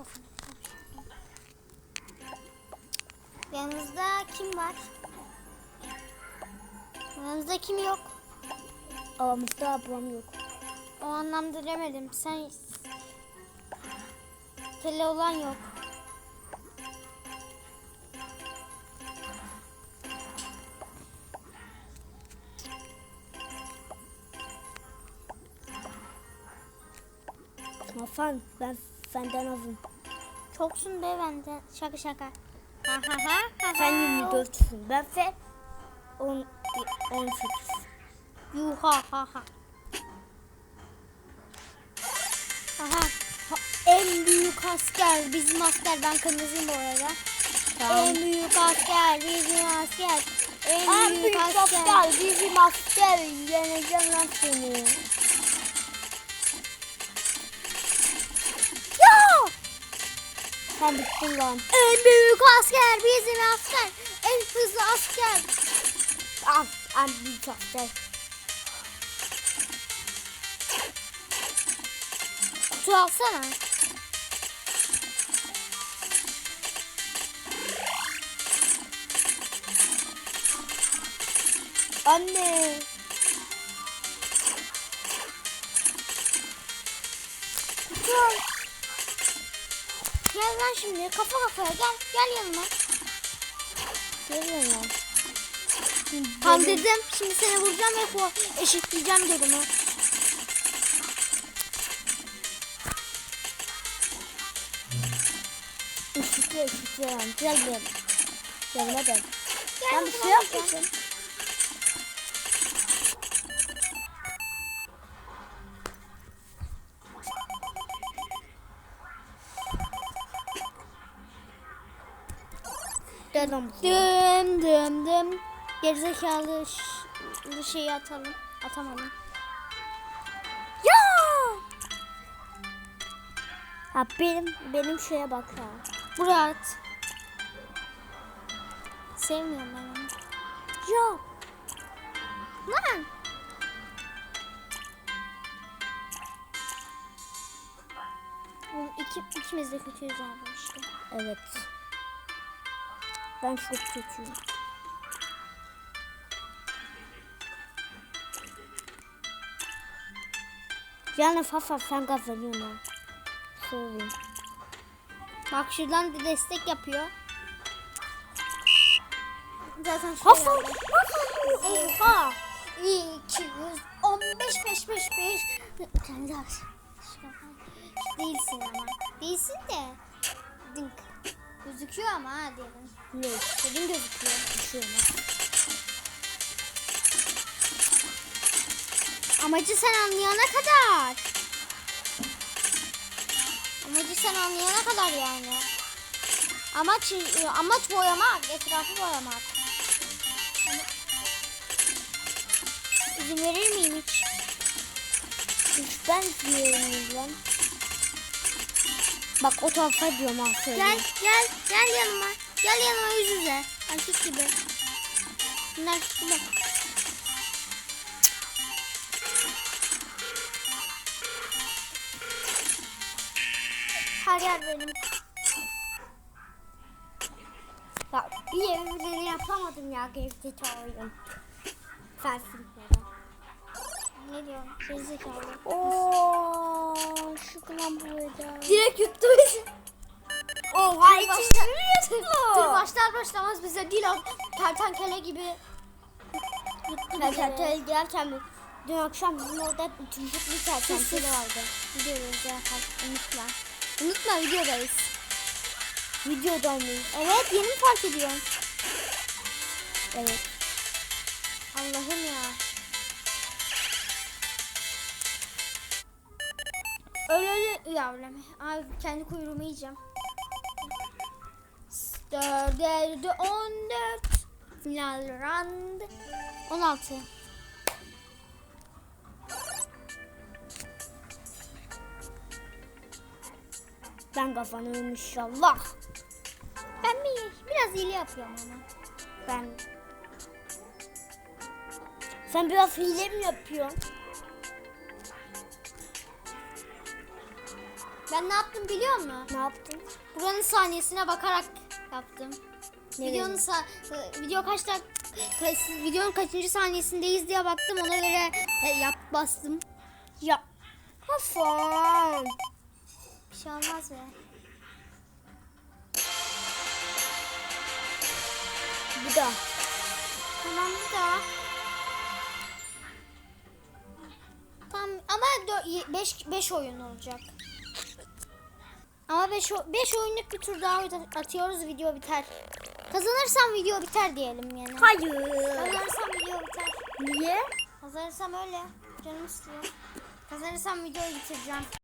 kafana. Yanınızda kim var? Yanınızda kim yok? Aramızda ablam yok. O anlamda demedim. Sen tele olan yok. Hasan ben senden azım. Çoksun be bende. Şaka şaka. Ha ha ha ha. Sen 24'sün. Ben ise 10, 18. Yuha ha ha. Aha. Ha, En büyük asker bizim asker. Ben kırmızıyım bu arada. En büyük asker bizim asker. En, En büyük, büyük asker. asker bizim asker. Yeneceğim lan seni. Sen bittin lan. En büyük asker bizim asker. En hızlı asker. Al, en büyük asker. Kutu alsana. Anne. Kutu al. Gel lan şimdi kafa kafaya gel. Gel yanıma. Görüyor musun? Tam dedim. Şimdi seni vuracağım ve bu eşitleyeceğim durumu. Işıklı ışıklı lan. Gel gel. Yanıma gel. Gel Ben bir yanıma şey gel. yapmayacağım. Buraya. Dım dım dım. Gerizekalı şeyi atalım. Atamadım. Ya! Ha benim benim şeye bak ha. Buraya at. Sevmiyorum ben onu. Ya Lan! İki, ikimiz de kötüyüz abi işte. evet. Ben çok kötüyüm. Yani Fafa sen kazanıyorsun ha. Sorry. Bak şuradan bir destek yapıyor. Zaten şey Hasan, yapıyor. Oha! 215 5 5 5 Sen de Değilsin ama. Değilsin de. Dink. Gözüküyor ama ha diyelim. Ne? Dedim gözüküyor. Bir şey olmaz. Amacı sen anlayana kadar. Amacı sen anlayana kadar yani. Amaç amaç boyamak, etrafı boyamak. Ama- İzin verir miyim hiç? Hiç ben diyorum lan. Bak o tarafa diyorum ha Gel, söyleyeyim. gel, gel yanıma. Gel yanıma yüz yüze. Erkek gibi. Bunlar gibi. Her yer benim. Ya bir evliliğini yapamadım ya gevşeti oyun. Sensin. Ne diyorsun? Gerizekalı. Ooo kılan burada. Direkt yuttu bizi. Oha Dur başlar, içini dur başlar başlamaz bize dil al. Kertenkele gibi yuttu bizi. Kertenkele gelirken mi? Dün akşam bizim orada üçüncü bir Sus, kertenkele vardı. Gidiyoruz ya. Unutma. Unutma videodayız. Videoda mıyız? Evet yeni mi fark ediyorsun? Evet. Allah'ım ya. Öyle öyle yavrum. Abi kendi kuyruğumu yiyeceğim. Dörderde on dört. Final round. On altı. Ben kazanıyorum inşallah. Ben bir, biraz hile yapıyorum ama. Ben Sen biraz hile mi yapıyorsun? Ben ne yaptım biliyor musun? Ne yaptın? Buranın saniyesine bakarak yaptım. Ne Videonun sa- video kaç dak videonun kaçıncı saniyesindeyiz diye baktım ona göre e, yap bastım. Ya. Hasan. Bir şey olmaz be. Bir daha. Tamam bir daha. Tamam ama 5 5 oyun olacak. Ama 5 5 oyunluk bir tur daha atıyoruz video biter. Kazanırsam video biter diyelim yani. Hayır. Kazanırsam video biter. Niye? Kazanırsam öyle. Canım istiyor. Kazanırsam videoyu bitireceğim.